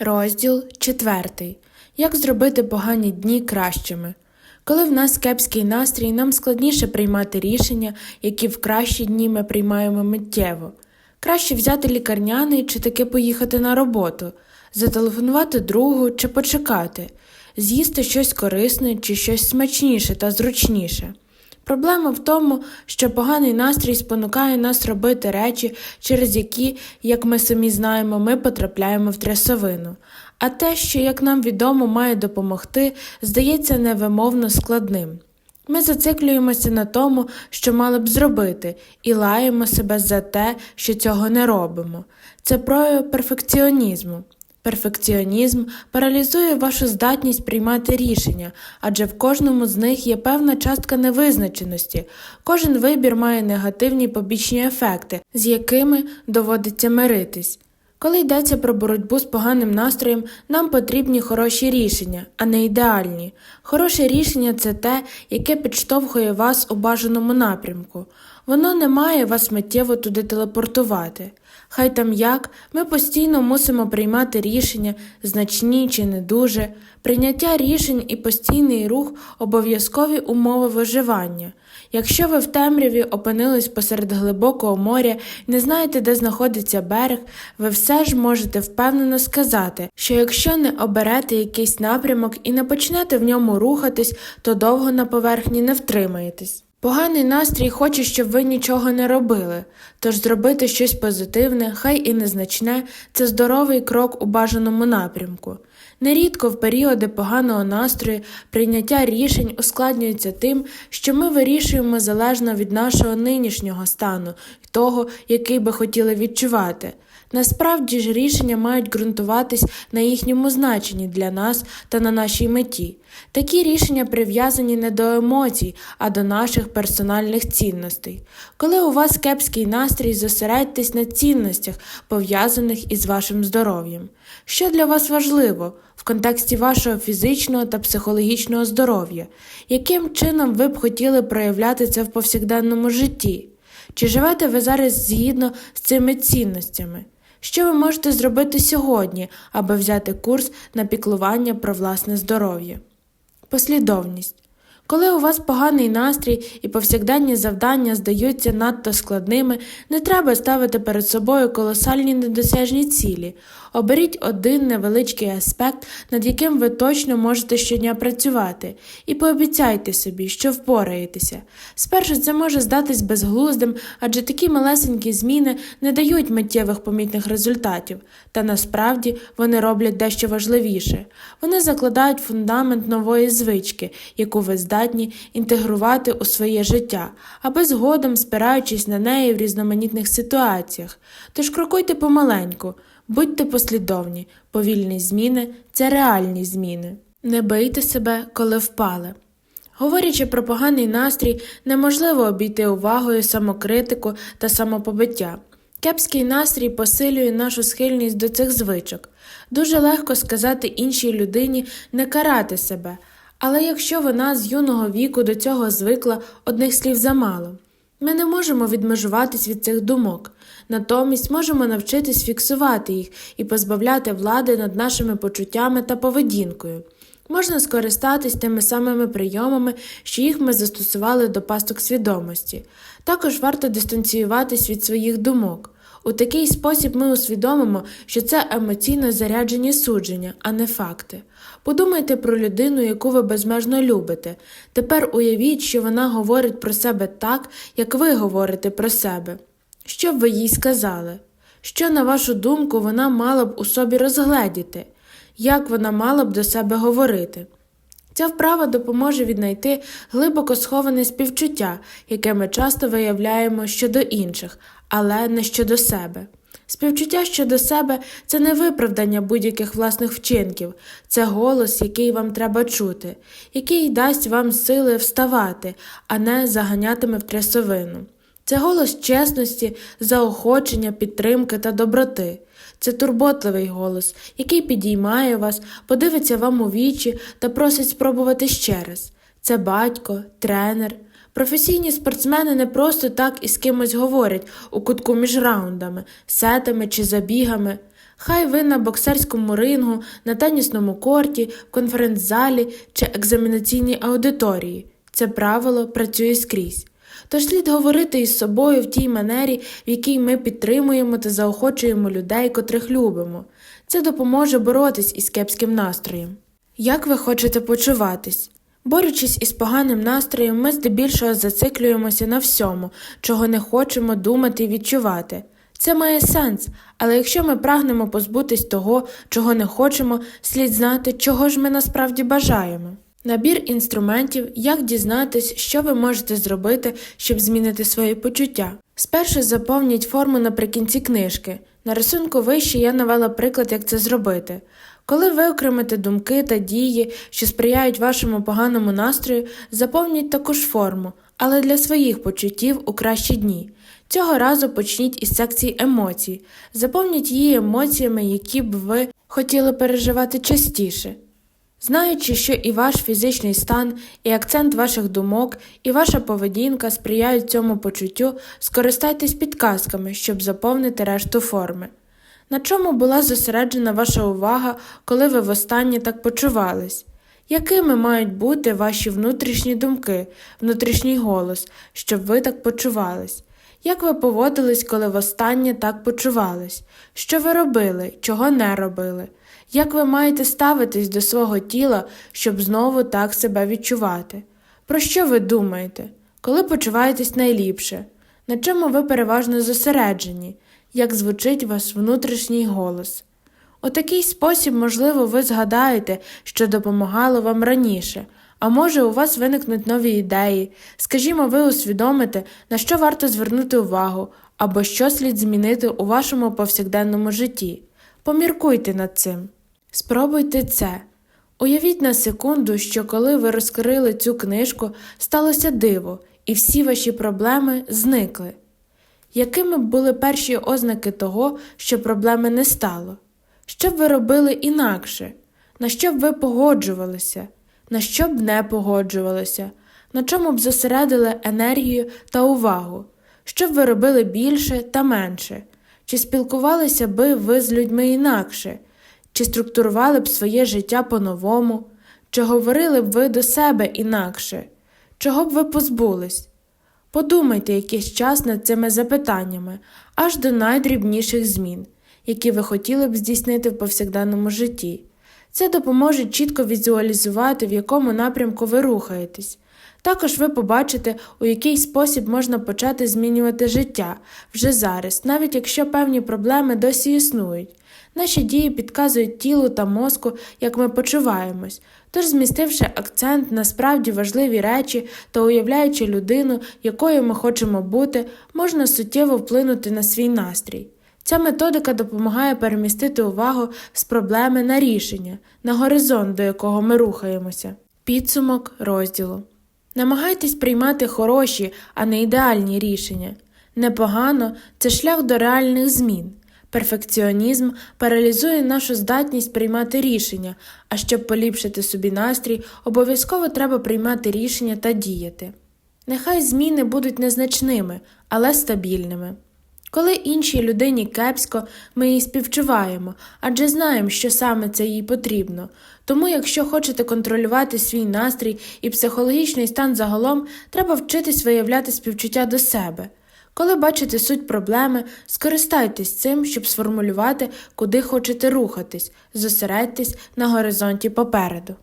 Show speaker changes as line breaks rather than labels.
Розділ 4. Як зробити погані дні кращими. Коли в нас кепський настрій, нам складніше приймати рішення, які в кращі дні ми приймаємо миттєво. Краще взяти лікарняний чи таки поїхати на роботу, зателефонувати другу чи почекати, з'їсти щось корисне чи щось смачніше та зручніше. Проблема в тому, що поганий настрій спонукає нас робити речі, через які, як ми самі знаємо, ми потрапляємо в трясовину. А те, що, як нам відомо, має допомогти, здається невимовно складним. Ми зациклюємося на тому, що мали б зробити, і лаємо себе за те, що цього не робимо. Це прояв перфекціонізму. Перфекціонізм паралізує вашу здатність приймати рішення, адже в кожному з них є певна частка невизначеності. Кожен вибір має негативні побічні ефекти, з якими доводиться миритись. Коли йдеться про боротьбу з поганим настроєм, нам потрібні хороші рішення, а не ідеальні. Хороше рішення це те, яке підштовхує вас у бажаному напрямку. Воно не має вас миттєво туди телепортувати. Хай там як, ми постійно мусимо приймати рішення, значні чи не дуже. Прийняття рішень і постійний рух обов'язкові умови виживання. Якщо ви в темряві опинились посеред глибокого моря не знаєте, де знаходиться берег, ви все ж можете впевнено сказати, що якщо не оберете якийсь напрямок і не почнете в ньому рухатись, то довго на поверхні не втримаєтесь. Поганий настрій хоче, щоб ви нічого не робили, тож зробити щось позитивне, хай і незначне, це здоровий крок у бажаному напрямку. Нерідко в періоди поганого настрою прийняття рішень ускладнюється тим, що ми вирішуємо залежно від нашого нинішнього стану і того, який би хотіли відчувати. Насправді ж рішення мають ґрунтуватись на їхньому значенні для нас та на нашій меті. Такі рішення прив'язані не до емоцій, а до наших персональних цінностей. Коли у вас кепський настрій, зосередьтесь на цінностях, пов'язаних із вашим здоров'ям. Що для вас важливо в контексті вашого фізичного та психологічного здоров'я? Яким чином ви б хотіли проявляти це в повсякденному житті? Чи живете ви зараз згідно з цими цінностями? Що ви можете зробити сьогодні, аби взяти курс на піклування про власне здоров'я? Послідовність. Коли у вас поганий настрій і повсякденні завдання здаються надто складними, не треба ставити перед собою колосальні недосяжні цілі. Оберіть один невеличкий аспект, над яким ви точно можете щодня працювати, і пообіцяйте собі, що впораєтеся. Спершу це може здатись безглуздим, адже такі малесенькі зміни не дають миттєвих помітних результатів, та насправді вони роблять дещо важливіше. Вони закладають фундамент нової звички, яку ви здатні інтегрувати у своє життя, аби згодом спираючись на неї в різноманітних ситуаціях. Тож крокуйте помаленьку. Будьте послідовні, повільні зміни це реальні зміни. Не бийте себе, коли впали. Говорячи про поганий настрій, неможливо обійти увагою самокритику та самопобиття. Кепський настрій посилює нашу схильність до цих звичок. Дуже легко сказати іншій людині не карати себе, але якщо вона з юного віку до цього звикла, одних слів замало. Ми не можемо відмежуватись від цих думок, натомість можемо навчитись фіксувати їх і позбавляти влади над нашими почуттями та поведінкою. Можна скористатись тими самими прийомами, що їх ми застосували до пасток свідомості. Також варто дистанціюватись від своїх думок. У такий спосіб ми усвідомимо, що це емоційно заряджені судження, а не факти. Подумайте про людину, яку ви безмежно любите. Тепер уявіть, що вона говорить про себе так, як ви говорите про себе. Що б ви їй сказали? Що, на вашу думку, вона мала б у собі розгледіти? Як вона мала б до себе говорити? Ця вправа допоможе віднайти глибоко сховане співчуття, яке ми часто виявляємо щодо інших, але не щодо себе. Співчуття щодо себе це не виправдання будь-яких власних вчинків, це голос, який вам треба чути, який дасть вам сили вставати, а не заганятиме в трясовину. Це голос чесності, заохочення, підтримки та доброти. Це турботливий голос, який підіймає вас, подивиться вам у вічі та просить спробувати ще раз. Це батько, тренер. Професійні спортсмени не просто так із кимось говорять у кутку між раундами, сетами чи забігами. Хай ви на боксерському рингу, на тенісному корті, конференц-залі чи екзаменаційній аудиторії. Це правило працює скрізь. Тож слід говорити із собою в тій манері, в якій ми підтримуємо та заохочуємо людей, котрих любимо. Це допоможе боротись із кепським настроєм. Як ви хочете почуватись? Борючись із поганим настроєм, ми здебільшого зациклюємося на всьому, чого не хочемо думати і відчувати. Це має сенс, але якщо ми прагнемо позбутись того, чого не хочемо, слід знати, чого ж ми насправді бажаємо. Набір інструментів, як дізнатись, що ви можете зробити, щоб змінити свої почуття. Спершу заповніть форму наприкінці книжки. На рисунку вище я навела приклад, як це зробити. Коли ви окремите думки та дії, що сприяють вашому поганому настрою, заповніть таку ж форму, але для своїх почуттів у кращі дні. Цього разу почніть із секції емоцій. Заповніть її емоціями, які б ви хотіли переживати частіше. Знаючи, що і ваш фізичний стан, і акцент ваших думок, і ваша поведінка сприяють цьому почуттю, скористайтесь підказками, щоб заповнити решту форми. На чому була зосереджена ваша увага, коли ви востаннє так почувались? Якими мають бути ваші внутрішні думки, внутрішній голос, щоб ви так почувались? Як ви поводились, коли востаннє так почувались? Що ви робили, чого не робили? Як ви маєте ставитись до свого тіла, щоб знову так себе відчувати? Про що ви думаєте? Коли почуваєтесь найліпше? На чому ви переважно зосереджені? Як звучить ваш внутрішній голос? У такий спосіб, можливо, ви згадаєте, що допомагало вам раніше, а може, у вас виникнуть нові ідеї, скажімо, ви усвідомите, на що варто звернути увагу, або що слід змінити у вашому повсякденному житті. Поміркуйте над цим. Спробуйте це. Уявіть на секунду, що коли ви розкрили цю книжку, сталося диво, і всі ваші проблеми зникли. Якими були перші ознаки того, що проблеми не стало? Що б ви робили інакше? На що б ви погоджувалися? На що б не погоджувалися? На чому б зосередили енергію та увагу? Що б ви робили більше та менше? Чи спілкувалися би ви з людьми інакше? Чи структурували б своє життя по-новому? Чи говорили б ви до себе інакше? Чого б ви позбулись? Подумайте якийсь час над цими запитаннями, аж до найдрібніших змін, які ви хотіли б здійснити в повсякденному житті. Це допоможе чітко візуалізувати, в якому напрямку ви рухаєтесь. Також ви побачите, у який спосіб можна почати змінювати життя вже зараз, навіть якщо певні проблеми досі існують. Наші дії підказують тілу та мозку, як ми почуваємось, тож, змістивши акцент на справді важливі речі та уявляючи людину, якою ми хочемо бути, можна суттєво вплинути на свій настрій. Ця методика допомагає перемістити увагу з проблеми на рішення, на горизонт, до якого ми рухаємося. Підсумок розділу. Намагайтесь приймати хороші, а не ідеальні рішення. Непогано це шлях до реальних змін. Перфекціонізм паралізує нашу здатність приймати рішення, а щоб поліпшити собі настрій, обов'язково треба приймати рішення та діяти. Нехай зміни будуть незначними, але стабільними. Коли іншій людині кепсько, ми її співчуваємо, адже знаємо, що саме це їй потрібно. Тому, якщо хочете контролювати свій настрій і психологічний стан загалом, треба вчитись виявляти співчуття до себе. Коли бачите суть проблеми, скористайтесь цим, щоб сформулювати, куди хочете рухатись, зосередьтесь на горизонті попереду.